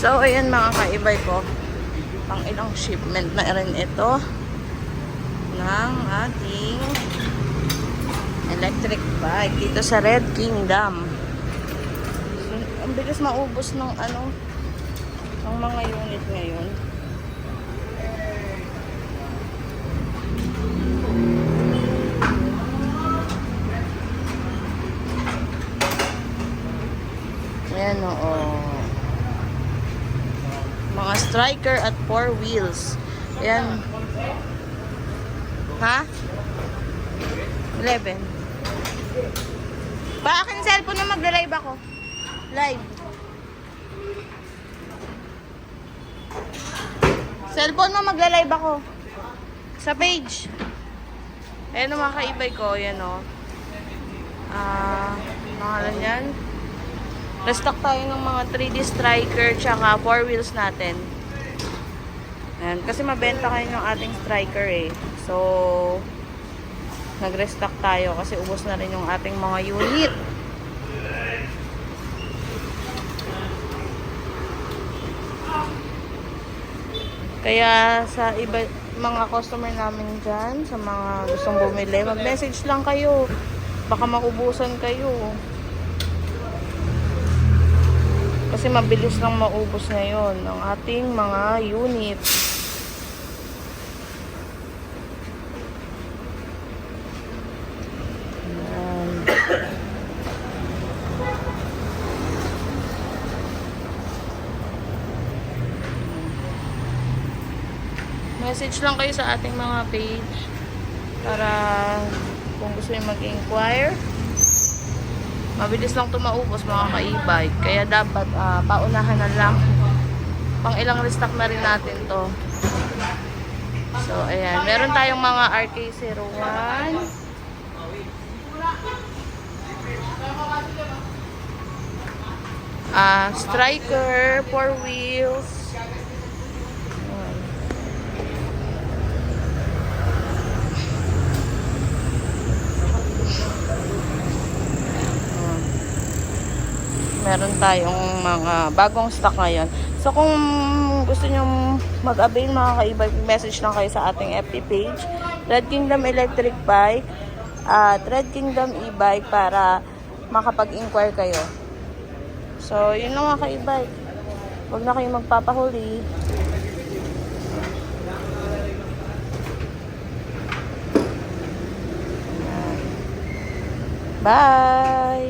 So, ayan mga kaibay ko. Pang ilang shipment na rin ito ng ating electric bike dito sa Red Kingdom. So, ang bilis maubos ng ano ng mga unit ngayon. Ayan oo. Mga striker at four wheels. Ayan. Ha? 11. Ba, akin cellphone na magla-live ako. Live. Cellphone mo magla-live ako. Sa page. Ayan ang mga kaibay ko. Ayan o. Ah, pangalan yan. Restock tayo ng mga 3D striker tsaka 4 wheels natin. Ayan, kasi mabenta kayo ng ating striker eh. So, nag-restock tayo kasi ubos na rin yung ating mga unit. Kaya sa iba mga customer namin dyan, sa mga gustong bumili, mag-message lang kayo. Baka maubusan kayo. Kasi mabilis lang maubos ngayon ng ating mga unit. Ayan. Message lang kayo sa ating mga page para kung gusto nyo mag-inquire. Mabilis lang tumaubos mga ka-e-bike. Kaya dapat ah, paunahan na lang. Pang ilang restock na rin natin to. So, ayan. Meron tayong mga RK01. Ah, striker, four wheels. Ayan. Ayan. Meron tayong mga bagong stock ngayon. So kung gusto nyo mag-avail mga kaibay, message lang kayo sa ating FB page. Red Kingdom Electric Bike at Red Kingdom e-bike para makapag-inquire kayo. So, yun lang mga kaibay. Huwag na kayong magpapahuli. Bye!